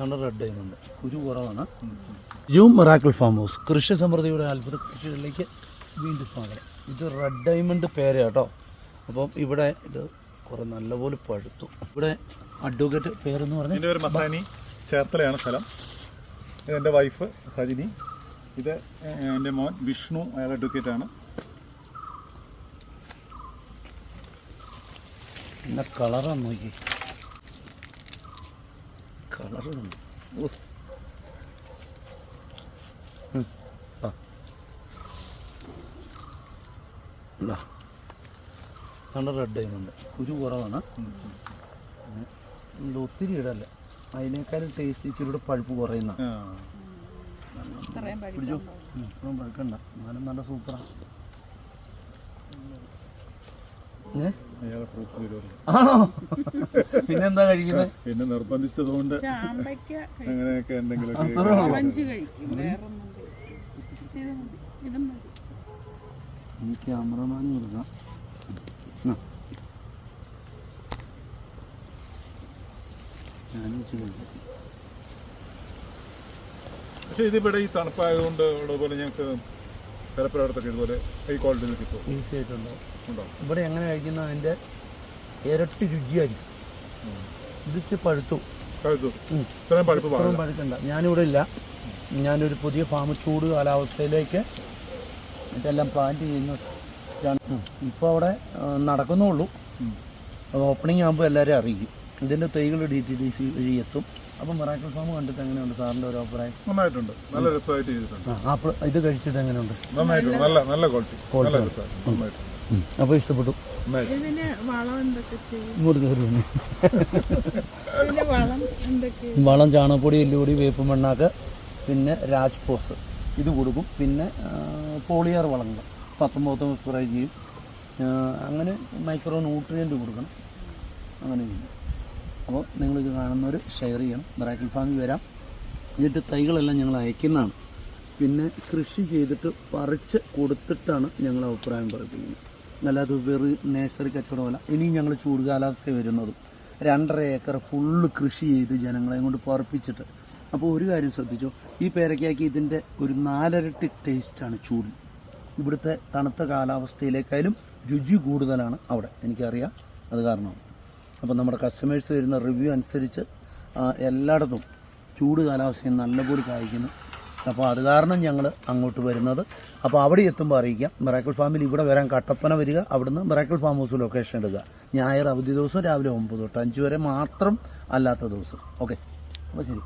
നല്ല red diamond കുരു കുറവാണ്. ജൂം മെറാക്കിൾ ഫാം ഹൗസ്. കൃഷി സമൃദ്ധിയുടെ അത്ഭുത കൃഷികളിലേക്ക് വീണ്ടും സ്വാഗതം. ഇത് റെഡ് ഡയമണ്ട് പേര കേട്ടോ. അപ്പം ഇവിടെ ഇത് കുറെ നല്ലപോലെ പഴുത്തു. ഇവിടെ അഡ്വക്കേറ്റ് പേരെന്ന് പറഞ്ഞാൽ എന്റെ പേര് മസാനി. ചേർത്തലയാണ് സ്ഥലം. ഇത് എന്റെ വൈഫ് സജിനി. ഇത് എന്റെ മോൻ വിഷ്ണു. അയാൾ അഡ്വക്കേറ്റ് ആണ്. പിന്നെ കളറാണ് നോക്കി. ഇതാ. നല്ല റെഡ് ഡയമണ്ട് കുരു കുറവാണ് ഒത്തിരി ഇടല്ല അതിനേക്കാളും ടേസ്റ്റ് ഇച്ചിരി കൂടെ പഴുപ്പ് കുറയുന്ന. പിടിച്ചോ പഴുക്കണ്ട എന്നാലും നല്ല സൂപ്പറാണ് ആണോ? പിന്നെന്താ കഴിക്കുന്നത് പിന്നെ നിർബന്ധിച്ചതുകൊണ്ട് അങ്ങനെയൊക്കെ എന്തെങ്കിലും ഈ ക്യാമറമാൻ കൊടുക്കാം. പക്ഷേ ഇതിവിടെ ഈ തണുപ്പായതുകൊണ്ട് പോലെ ഞങ്ങൾക്ക് പലപ്പോഴത്തൊക്കെ ഇതുപോലെ ഹൈ ക്വാളിറ്റിയിൽ കിട്ടും. ഈസി ആയിട്ടുണ്ടാവും ഉണ്ടാവും ഇവിടെ എങ്ങനെ കഴിക്കുന്ന അതിന്റെ ഇരട്ടി രുചിയായിരിക്കും. ഇതിച്ച് പഴുത്തു. ഇത്രയും പഴുപ്പ് പഴുക്കണ്ട. ഞാനിവിടെ ഇല്ല. ഞാനൊരു പുതിയ ഫാം ചൂട് കാലാവസ്ഥയിലേക്ക് ഇതെല്ലാം പ്ലാന്റ് ചെയ്യുന്ന ഇപ്പോൾ അവിടെ നടക്കുന്നുള്ളൂ ഓപ്പണിംഗ് ആകുമ്പോൾ എല്ലാവരും അറിയിക്കും. ഇതിന്റെ തൈകൾ ഡി ടി ഡി സി വഴി എത്തും. അപ്പം മെറാക്കിൾ ഫാം കണ്ടിട്ട് എങ്ങനെയുണ്ട് സാറിന്റെ ഒരു അഭിപ്രായം? നന്നായിട്ടുണ്ട്. നല്ല രസമായിട്ട് ചെയ്തിട്ടുണ്ട്. ആ ആപ്പിൾ ഇത് കഴിച്ചിട്ട് എങ്ങനെയുണ്ട്? നന്നായിട്ടുണ്ട് നല്ല നല്ല ക്വാളിറ്റി നല്ല രസമായിട്ട് നന്നായിട്ട്. അപ്പോൾ ഇഷ്ടപ്പെട്ടു. വളം ചാണകപ്പൊടി എല്ലുപൊടി വേപ്പ് മണ്ണാക്ക് പിന്നെ രാജ്പോസ്. ഇത് കൊടുക്കും. പിന്നെ പോളിയാർ പോളിയർ വളങ്ങൾ. പത്തൊമ്പത് സ്പ്രേ ചെയ്യും. അങ്ങനെ മൈക്രോ ന്യൂട്രിയന്റ് കൊടുക്കണം. അങ്ങനെ ചെയ്യും. അപ്പോൾ നിങ്ങളിത് കാണുന്നവർ ഷെയർ ചെയ്യണം. ബ്രാക്കിൾ ഫാമിൽ വരാം. എന്നിട്ട് തൈകളെല്ലാം ഞങ്ങൾ അയക്കുന്നതാണ്. പിന്നെ കൃഷി ചെയ്തിട്ട് പറിച്ച് കൊടുത്തിട്ടാണ് ഞങ്ങൾ അഭിപ്രായം പറയിപ്പിക്കുന്നത്. അല്ലാതെ വെറു നേഴ്സറി കച്ചവടമല്ല. ഇനിയും ഞങ്ങൾ ചൂട് കാലാവസ്ഥ വരുന്നതും. രണ്ടര ഏക്കർ ഫുള്ള് കൃഷി ചെയ്ത് ജനങ്ങളെ കൊണ്ട് പറപ്പിച്ചിട്ട്. അപ്പോൾ ഒരു കാര്യം ശ്രദ്ധിച്ചോ? ഈ പേരയ്ക്കാക്കി ഇതിന്റെ ഒരു നാലരട്ടി ടേസ്റ്റാണ് ചൂടിൽ. ഇവിടുത്തെ തണുത്ത കാലാവസ്ഥയിലേക്കാളും രുചി കൂടുതലാണ് അവിടെ. എനിക്കറിയാം. അത് കാരണമാണ്. അപ്പോൾ നമ്മുടെ കസ്റ്റമേഴ്സ് വരുന്ന റിവ്യൂ അനുസരിച്ച് എല്ലായിടത്തും ചൂട് കാലാവസ്ഥയും നല്ല കൂടി കായ്ക്കുന്നു. അപ്പോൾ അത് കാരണം ഞങ്ങൾ അങ്ങോട്ട് വരുന്നത്. അപ്പോൾ അവിടെ എത്തുമ്പോൾ അറിയിക്കാം. മിറാക്കിൾ ഫാമിൽ ഇവിടെ വരാൻ കട്ടപ്പന വരിക അവിടുന്ന് മിറാക്കിൾ ഫാം ഹൗസ് ലൊക്കേഷൻ എടുക്കുക. ഞായർ അവധി ദിവസം രാവിലെ ഒമ്പത് തൊട്ട് അഞ്ച് വരെ മാത്രം അല്ലാത്ത ദിവസം. ഓക്കെ അപ്പോൾ ശരി.